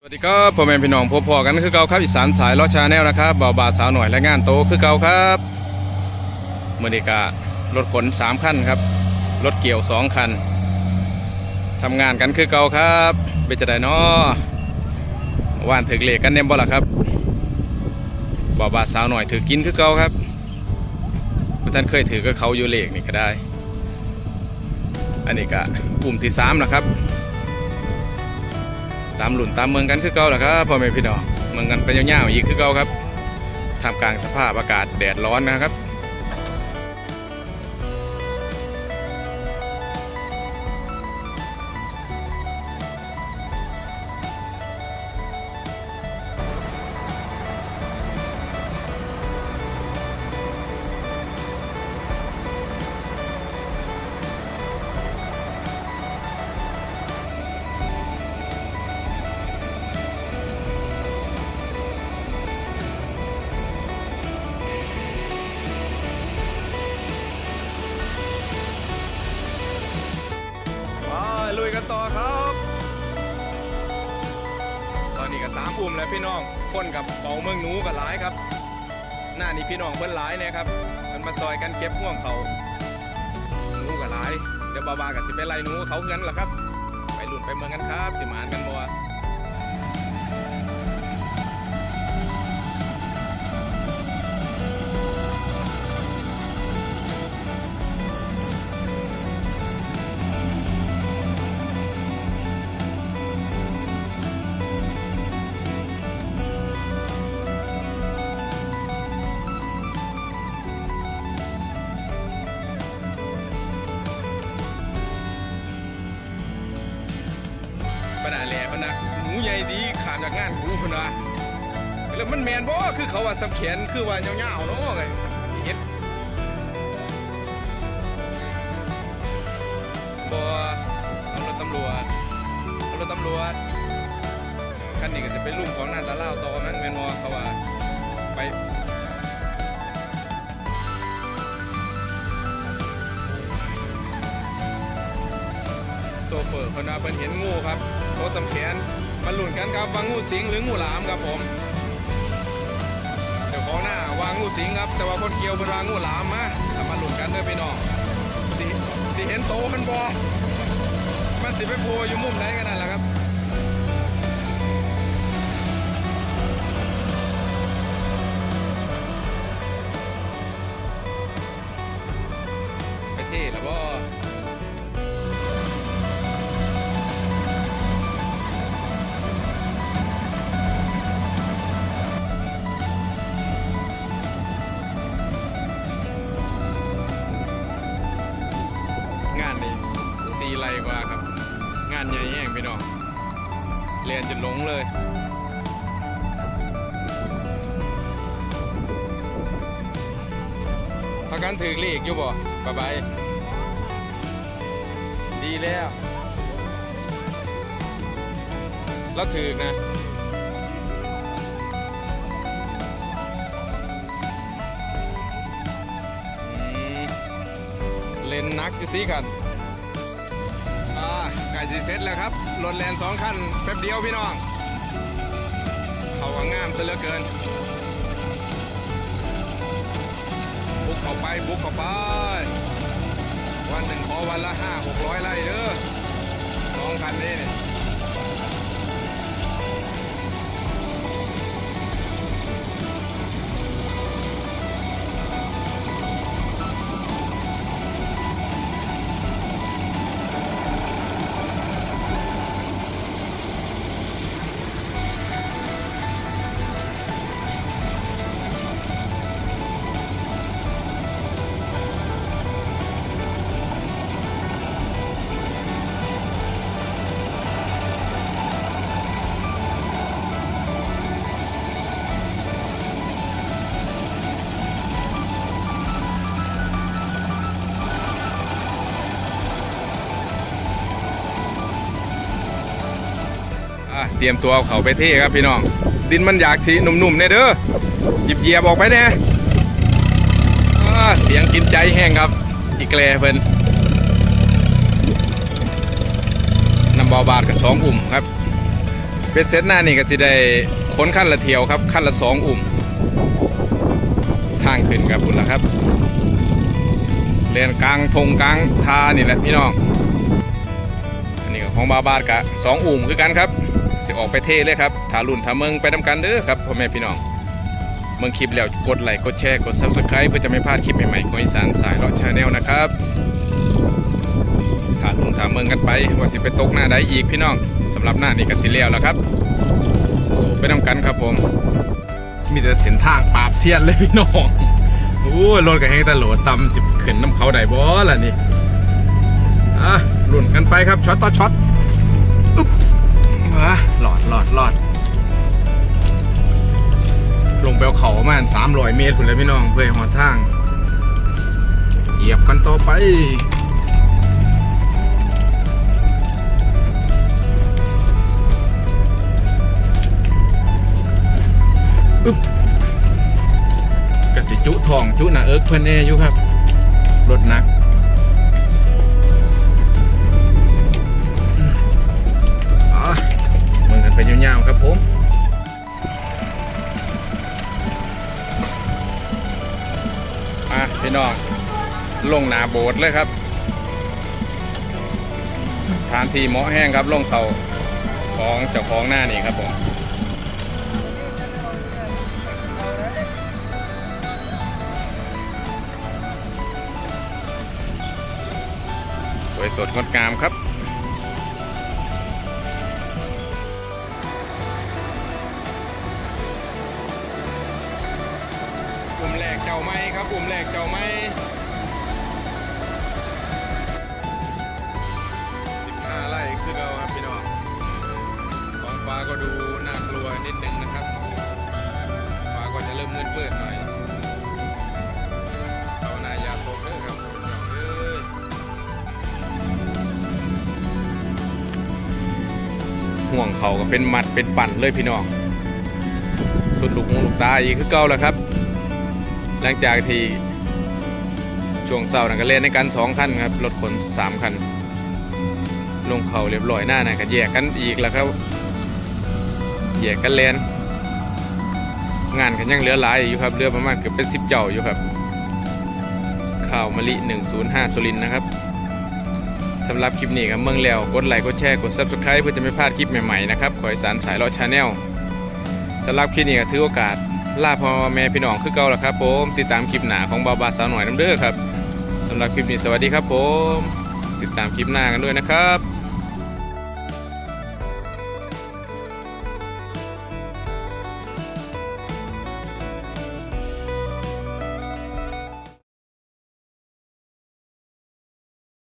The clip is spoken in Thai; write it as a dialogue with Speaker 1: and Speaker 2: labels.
Speaker 1: สวัสดีครับพ่อแม่พี่น้องพบพอกันคือเก่าครับอีสานสายล้อชาแนลนะครับเบาบาสาวหน่อยและงานโตคือเก่าครับเมื่อนี้กรถขนสามคันครับรถเกี่ยวสองคันทำงานกันคือเก่าครับเป็นจะได้นอว่านถึกเหล็กกันเนมบ่ล่ะครับเบาบาสาวหน่อยถือกินคือเก่าครับท่านเคยถือก็เขาอยู่เหล็กนี่ก็ได้ อันนี้ก็กลุ่มที่สามนะครับ ตามหลุนตามเมืองกันคือเก่าแหละครับพ่อแม่พี่น้องเมืองกันไปยาวๆอีกคือเก่าครับท่ามกลางสภาพอากาศแดดร้อนนะครับ สามปุ่มแล้วพี่น้อง คนกับเฝ้าเมืองหนูกับหลายครับ หน้านี้พี่น้องเบิ้นหลายเนี่ยครับ มันมาซอยกันเก็บห่วงเขาหนูกับหลาย เดี๋ยวบาบากับสิไปไล่หนูเขาเงินล่ะครับ ไปหลุนไปเมืองกันครับ สิหมานกันบ่ ดีขามจากงานกูพนนะแล้วมันแมนบ่คือเขาว่าสับแขนคือว่าเงาวๆเนาะไงเฮ็ดบ่เอารถตำรวจเอารถตำรวจคันนี้ก็จะเป็นลุงของหน้าตาเล่าต่อมั้งแม่นบ่เขาว่าไปโซเฟอร์คนว่าเพิ่นเห็นงูครับ โตสำแขนมาลุ้นกันครับว่างูสิงหรืองูหลามครับผมเดี๋ยวของหน้าวางงูสิงครับ แต่ว่าคนเกี่ยวเป็นวางงูหลามมาทำมาหลุนกันเด้อพี่น้องสีสีเห็นโตมันบอมันสิไปโพอยู่มุมไหนกันนั่นแหละครับานใหญ่แห้งพี่น้องเรียนจนหลงเลยพากันถือเลขอยู่บ่บายบายดีแล้วแล้วถือนะเล่นนักอยู่ที่กัน สิเสร็จแล้วครับรถแลนสองคันแป๊บเดียวพี่น้องเขาว่างามซะเหลือเกินบุกเข้าไปบุกเข้าไป วันหนึ่งขอวันละห้าหกร้อยไร่เด้อสองคันนี้นี่ย เตรียมตัวเอาเขาไปเท่ครับพี่น้อง ดินมันอยากสีหนุ่มๆเนี่ยเด้อหยิบเหยียบออกไปเนี่ยเสียงกินใจแห้งครับ อีกแกลเพิ่นนำบอบาดกับสองอุ่มครับเป็นเซตหน้านี่ก็จะได้ค้นขั้นละเทียวครับขั้นละสองอุ่ม ทางขึ้นครับคุณละครับเรียนกลางทงกลางทานี่แหละพี่น้องอันนี้ก็ของบาบาดกะสองอุ่มคือกันครับ สิออกไปเท่เลยครับถารุ่นถาเมืองไปทำกันเด้อครับพ่อแม่พี่น้องเมืองคลิปแล้วกดไลค์กดแชร์กด subscribe เพื่อจะไม่พลาดคลิปใหม่ๆของอีสานสายเลาะชาแนลนะครับถารุ่นถาเมืองกันไปว่าสิไปตกหน้าใดอีกพี่น้องสำหรับหน้านี่ก็สิแล้วแล้วครับสู้ๆไปทำกันครับผม มีแต่เส้นทางปราบเสียนเลยพี่น้องโอ้ยรถกับแห้งตะโหลดตำสิบขึ้นน้ำเขาได้บ่ล่ะนี่อะลุ่นกันไปครับช็อตต่อช็อต มาหลอดหลอดหลอด ลงไปเอาเขาประมาณสามร้อยเมตรคุณเลยพี่น้องเพื่อหอดทาง เหยียบกันต่อไปกสิจุทองจุหนาเอิร์กเพื่อนแน่อยู่ครับ รถหนัก มึงกันยาวๆครับผมมาพี่น้องลงหนาโบสถ์เลยครับทานทีเหมาะแห้งครับลงเตาของเจ้าของหน้านี่ครับผมสวยสดงดงามครับ กลุ่มแรกเจ้าไม้สิบห้าไร่คือเราครับพี่น้องท้องฟ้าก็ดูน่ากลัวนิดนึงนะครับฟ้าก็จะเริ่มมืดๆหน่อยภานายาตกเด้อครับพี่น้องเอ้ยห่วงเขาก็เป็นมัดเป็นปั่นเลยพี่น้องสุดลูกหูลูกตาอีกคือเก่าแล้วครับ หลังจากที่ช่วงเสาร์นั่นก็เล่นในกันสองคันครับรถขนสามคัน ลงเขาเรียบร้อยหน้านั่นก็แยกกันอีกแล้วครับแยกกันเล่นงานกันยังเหลือหลายอยู่ครับเหลือประมาณเกือบเป็นสิบเจ้าอยู่ครับข่าวมะลิ 105สุรินนะครับสำหรับคลิปนี้ครับเมืองแล้วกดไลค์กดแชร์กด subscribe เพื่อจะไม่พลาดคลิปใหม่ๆนะครับขอให้สารสายรอชาแนลสำหรับคลิปนี้ก็ถือโอกาส ลาพ่อแม่พี่น้องคือเก่าแล้วครับผมติดตามคลิปหน้าของบาบาสาวหน่อยน้ำเด้อครับสำหรับคลิปนี้สวัสดีครับผม ติดตามคลิปหน้ากันด้วยนะครับ